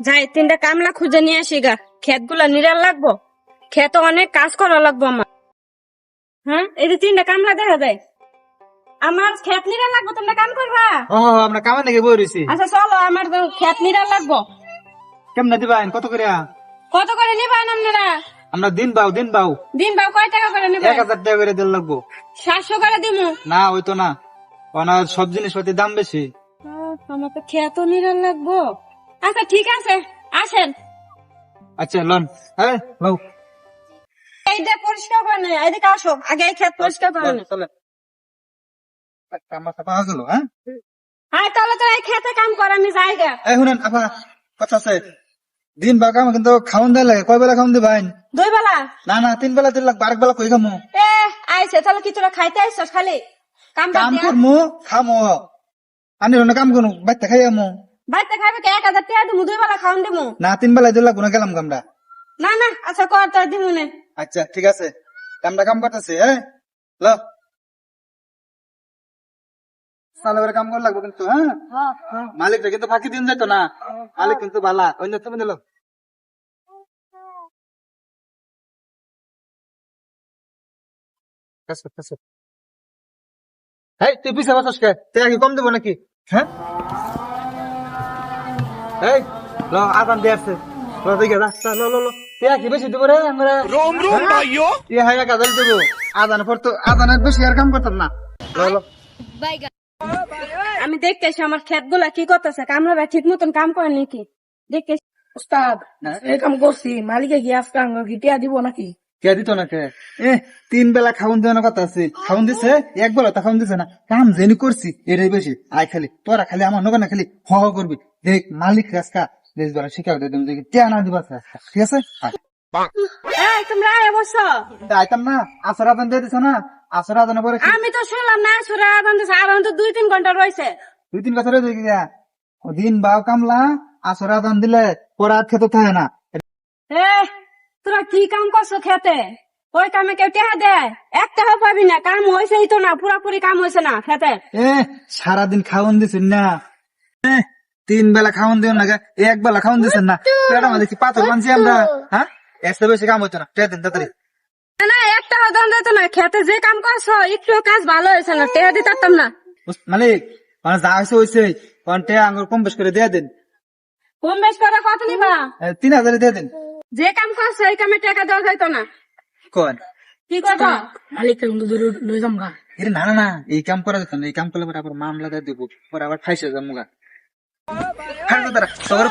যাই তিনটা কামলা খুঁজে নিয়ে আসি গা। ক্ষেতগুলা নিরাল লাগবো? ক্ষেত অনেক কাজ করা লাগবো আমার। হ্যাঁ এই যে তিনটা কামলা দেখা যায়। আমার ক্ষেত নিরাল লাগবো তোমরা কাম করবা? ও আমরা কামে নাকি বই রয়েছি আচ্ছা চলো আমার তো ক্ষেত নিরাল লাগবো। কেমনে দিবাইন কত করে কত করে নিবেন আপনারা? আমরা দিন বাউ দিন বাউ। দিন বাউ কয় টাকা করে নিবেন হাজার টাকা করে দিল লাগবো। সাতশো করে দিমু। না ওই তো না। ওনার সব জিনিসপাতির দাম বেশি। আমার তো ক্ষেত নিরাল লাগবো। আচ্ছা ঠিক আছে আসেন। আচ্ছা লন। হ্যাঁ এইটা পরিষ্কার করে নেই এদিকে আসো আগে এই ক্ষেত পরিষ্কার করে নেই চলে আমার পাওয়া গেল হ্যাঁ? হ্যাঁ তাহলে তো এই খেতে কাম করে আমি যাই গে এই শুনেন আপা কথা আছে। দিন বা কাম কিন্তু খাওন দেয় লাগে। কয় বেলা খাওন দিবাইন দুই বেলা? না না তিন বেলা লাগ বারেক বেলা কই খামো? এ আইছে তাহলে কি তোরা খাইতে আইছস খালি। কাম কাম। করমু খামো। আনি রনে কাম করু বাইতে খাই আমো বাড়িতে খাইবে কি? এক হাজার টাকা দিমু দুই বেলা খাওন দিমু। না তিন বেলা দিন লাগবো না গেলাম কামটা না না আচ্ছা কর তোর দিমু নে। আচ্ছা ঠিক আছে। কামটা কাম করতেছি হ্যাঁ? ল। সালে কাম করা লাগবে কিন্তু হ্যাঁ? মালিকটা কিন্তু ফাঁকি দিন যেত না। মালিক কিন্তু ভালা অন্য তুমি দিল এই তুই পিছিয়ে বসস কে? তুই কি কম দেবো নাকি? হ্যাঁ? এই ল আদান দিয়েছে ল ল ল ইয়া কি বেশি রে আমরা? হ্যাঁ? ভাইও। আদান পর তো আদানের বেশি আর কাম করতাম না। ল ল। আমি দেখতেছি আমার খেতগুলা কি করতেছে কামরা ঠিক মতন কাম করে নাকি? দেখতেছি। উস্তাদ এই কাম করছি মালিকে গিয়ে আজকে গিটিয়া দিব নাকি? কে দিত না কে? এ তিন বেলা খাউন দেওয়ার কথা আছে। খাউন দিছে এক বেলা তা খাউন দিছে না। কাম জেনি করছি এটাই বেশি। আয় খালি তোরা খালি আমার না খালি হ হ করবি। দেখ মালিক রাস্কা দেশ বেলা শিখাও দে তুমি দেখি। টিয়া না দিবা রাস্কা ঠিক আছে? তোমরা আয় বসো আইতাম না আসর আদান দিয়ে দিছ না? আসর আদান পরে আমি তো শুনলাম না সুরা আদান দিছে। আর তো দুই তিন ঘণ্টা রয়েছে। দুই তিন দিন বাও কামলা আসর আদান দিলে পরে আর খেতে থাকে না। এ তোরা কি কাম করছ খেতে? ওই কামে কেউ টেহা দেয়? এক পাবি না কাম হয়েছেই তো না পুরাপুরি কাম হয়েছে না খেতে এ সারাদিন খাওয়ান দিছেন না। এ, তিন বেলা খাওয়ান দিও না গে, এক বেলা খাওয়ান দিছেন না। পেটা দেখি পাথর মানছি আমরা? হ্যাঁ? এসে বেশি কাম হইতো না টেয়া দিন তাড়াতাড়ি। না এক টাকা দাম দিত না খেতে যে কাম করছ একটু কাজ ভালো হয়েছে না টেহা দিতে পারতাম না। বুঝ- মালিক মানে যা হয়েছে হয়েছে কারণ আঙুর কম বেশ করে দিয়ে দিন। কম বেশ করে কত নিবা? এ, তিন হাজারে দিয়ে দিন। যে কাম করছ এই কামে টাকা দেওয়া যাইতো না। কোন? কি করব মালিককে কিন্তু দূরে লই যাম গা। এর না না না এই কাম করা যেত না এই কাম করলে পরে আবার মামলা দিয়ে দিব পরে আবার ফাইসে যাব গা। হ্যাঁ দাদা তোর